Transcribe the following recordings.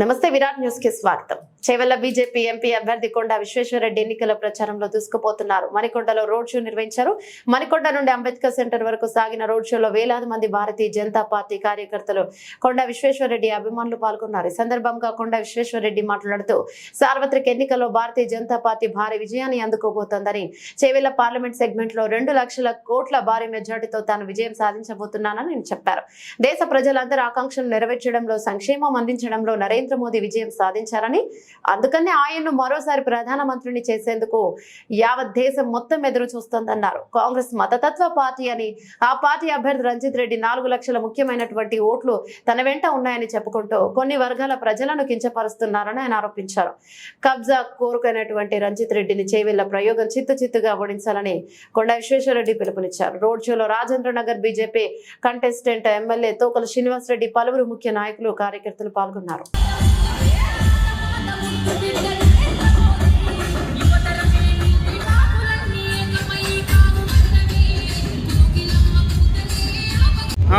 నమస్తే విరాట్ న్యూస్కి స్వాగతం. చేవెళ్ళ బీజేపీ ఎంపీ అభ్యర్థి కొండ విశ్వేశ్వరరెడ్డి ఎన్నికల ప్రచారంలో దూసుకుపోతున్నారు. మణికొండలో రోడ్ షో నిర్వహించారు. మణికొండ నుండి అంబేద్కర్ సెంటర్ వరకు సాగిన రోడ్ షోలో వేలాది మంది భారతీయ జనతా పార్టీ కార్యకర్తలు కొండ విశ్వేశ్వరరెడ్డి అభిమానులు పాల్గొన్నారు. ఈ సందర్భంగా కొండ విశ్వేశ్వరరెడ్డి మాట్లాడుతూ సార్వత్రిక ఎన్నికల్లో భారతీయ జనతా పార్టీ భారీ విజయాన్ని అందుకోబోతోందని చేవెళ్ళ పార్లమెంట్ సెగ్మెంట్లో రెండు లక్షల కోట్ల భారీ మెజార్టీతో తాను విజయం సాధించబోతున్నానని చెప్పారు. దేశ ప్రజలందరి ఆకాంక్షలు నెరవేర్చడంలో సంక్షేమం అందించడంలో నరేంద్ర మోదీ విజయం సాధించారని అందుకనే ఆయన్ను మరోసారి ప్రధానమంత్రిని చేసేందుకు యావత్ దేశం మొత్తం ఎదురు చూస్తోందన్నారు. కాంగ్రెస్ మతతత్వ పార్టీ అని ఆ పార్టీ అభ్యర్థి రంజిత్ రెడ్డి నాలుగు లక్షల ముఖ్యమైనటువంటి ఓట్లు తన వెంట ఉన్నాయని చెప్పుకుంటూ కొన్ని వర్గాల ప్రజలను కించపరుస్తున్నారని ఆయన ఆరోపించారు. కబ్జా కోరుకునేటువంటి రంజిత్ రెడ్డిని చేవేళ్ళ ప్రయోగం చిత్తు చిత్తుగా ఓడించాలని కొండ విశ్వేశ్వరరెడ్డి పిలుపునిచ్చారు. రోడ్ షోలో Rajendra Nagar BJP contestant MLA Thokala Srinivas Reddy పలువురు ముఖ్య నాయకులు కార్యకర్తలు పాల్గొన్నారు.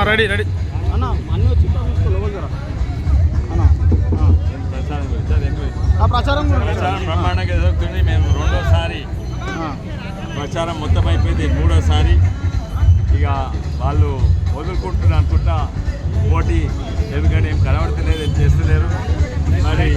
Ready ready. అన్న అన్నీ వచ్చి తీసుకో లోపల జర అన్న ఆ. ప్రచారం ప్రచారం బ్రహ్మాండంగా జరుగుతుంది. మేము రెండోసారి ఆ. ప్రచారం మొత్తం అయిపోయింది. మూడోసారి ఇక వాళ్ళు వదులుకుంటున్నారు అనుకుంటా పోటీ. ఎందుకంటే ఏం కనబడతలేదు ఏం చేస్తలేరు. మరి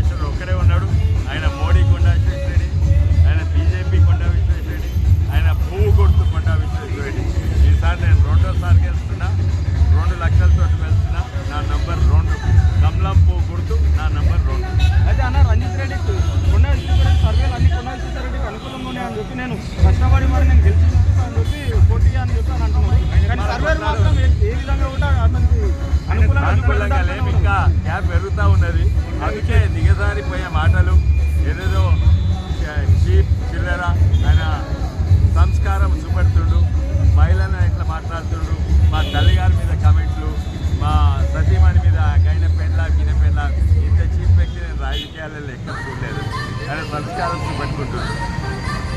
కొండా అనుకూలంగా ఇంకా గ్యాప్ పెరుగుతూ ఉన్నది. అందుకే దిగజారిపోయే మాటలు ఏదేదో చీప్ చిల్లర ఆయన సంస్కారం చూపెడుతుండు మహిళలను ఇట్లా మాట్లాడుతుండు మా తల్లిగారి మీద కమెంట్లు మా సతీమణి మీద గైన పెండ్ల గిన పెండ్ల ఇంత చీప్ వ్యక్తి నేను రాజకీయాలలో ఎక్కడ చూడలేదు. ఆయన సంస్కారం చూపెట్టుకుంటుండు.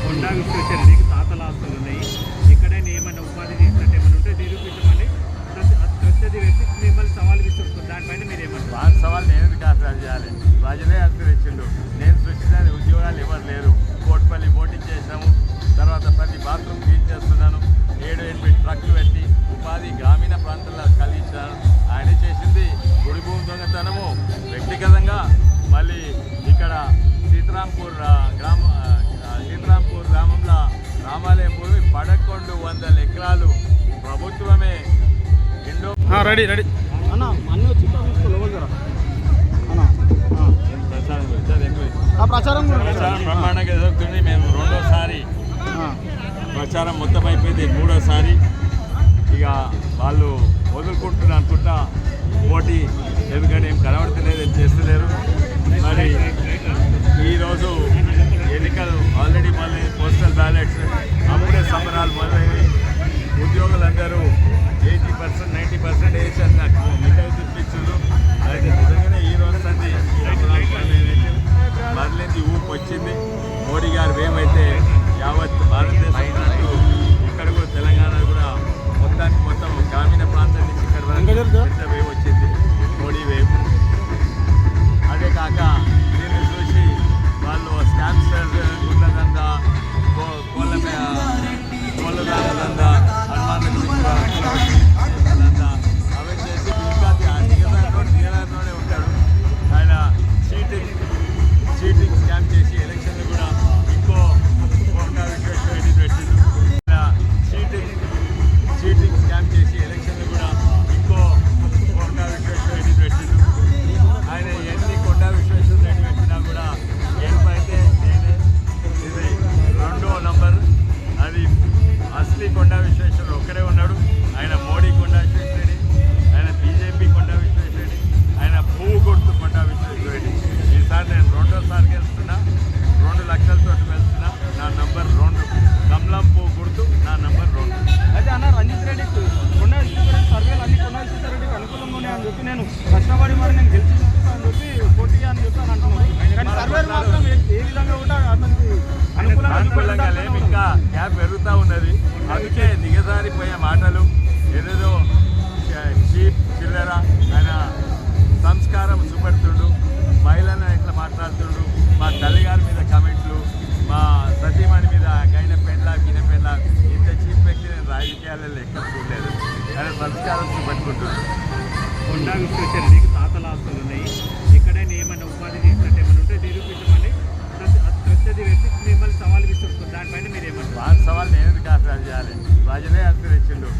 కొండా విశ్వేశ్వరరెడ్డికి తాతల ఆస్తులు ఉన్నాయి. దానిపైన మీరు ఏమంటారు? వాళ్ళ సవాల్ నేను ఆసరా చేయాలి. ప్రజలే అంతరించిండు నేను సృష్టించిన ఉద్యోగాలు ఎవరు లేరు. కోట్పల్లి పోటీ చేసాము తర్వాత ప్రతి బాత్రూమ్ క్లీన్ చేస్తున్నాను. ఏడు ఎనిమిది ట్రక్లు పెట్టి ఉపాధి గ్రామీణ ప్రాంతాల్లో కలిగించాను ఆయన చేసింది గుడి భూమి దొంగతనము. వ్యక్తిగతంగా మళ్ళీ ఇక్కడ సీతారాంపూర్ గ్రామ సీతారాంపూర్ గ్రామంలో రామాలయం భూమి పదకొండు వందల ఎకరాలు ప్రభుత్వమే రెడీ రెడీ. ఆ ప్రచారం బ్రహ్మాండంగా జరుగుతుంది. మేము రెండోసారి. ప్రచారం మొత్తం అయిపోయింది. మూడోసారి ఇక వాళ్ళు వదులుకుంటున్నారు అనుకుంటా పోటీ. ఎందుకంటే ఏం కనబడతలేదు ఏం చేస్తలేరు. మరి ఈరోజు ఎన్నికలు ఆల్రెడీ మళ్ళీ పోస్టల్ బ్యాలెట్స్ అప్పుడే సంబరాలు మొదలైనవి ఉద్యోగులందరూ ఎయిటీ పర్సెంట్ నైంటీ పర్సెంట్ వేసి అని నాకు. వచ్చింది. మోడీ గారు మేమైతే యావత్ భారతదేశం మరి నేను గెలిచి చెప్పి పోటీ అని చెప్పి అని సర్వేలు మాత్రం ఏ విధంగా కూడా అతనికి అనుకూలంగా లేము ఇంకా గ్యాప్ పెరుగుతూ ఉన్నది అందుకే దిగజారిపోయే మాటలు ఏదేదో చీప్ చిల్లర ఆయన సంస్కారం చూపెడుతుండు మహిళలను ఇట్లా మాట్లాడుతుండు మా తల్లిగారి మీద కమెంట్లు మా సతీమణి మీద గైన పెండ్ల గిన పెండ్ల ఇంత చీప్ వ్యక్తి నేను రాజకీయాలలో ఎక్కడ చూడలేదు ఆయన సంస్కారం చూపెట్టుకుంటున్నాడు ఆస్తులు ఉన్నాయి. ఎక్కడైనా ఏమైనా ఉపాధి చేసినట్టు ఏమైనా ఉంటే నిరూపించమని ప్రత్యర్థి వ్యక్తి మిమ్మల్ని సవాల్ విసురుతుంది దానిపైన మీరు ఏమంటారు? సవాల్ నేను ఎందుకు చేయాలి. ప్రజలే ఆశ్రయించిండు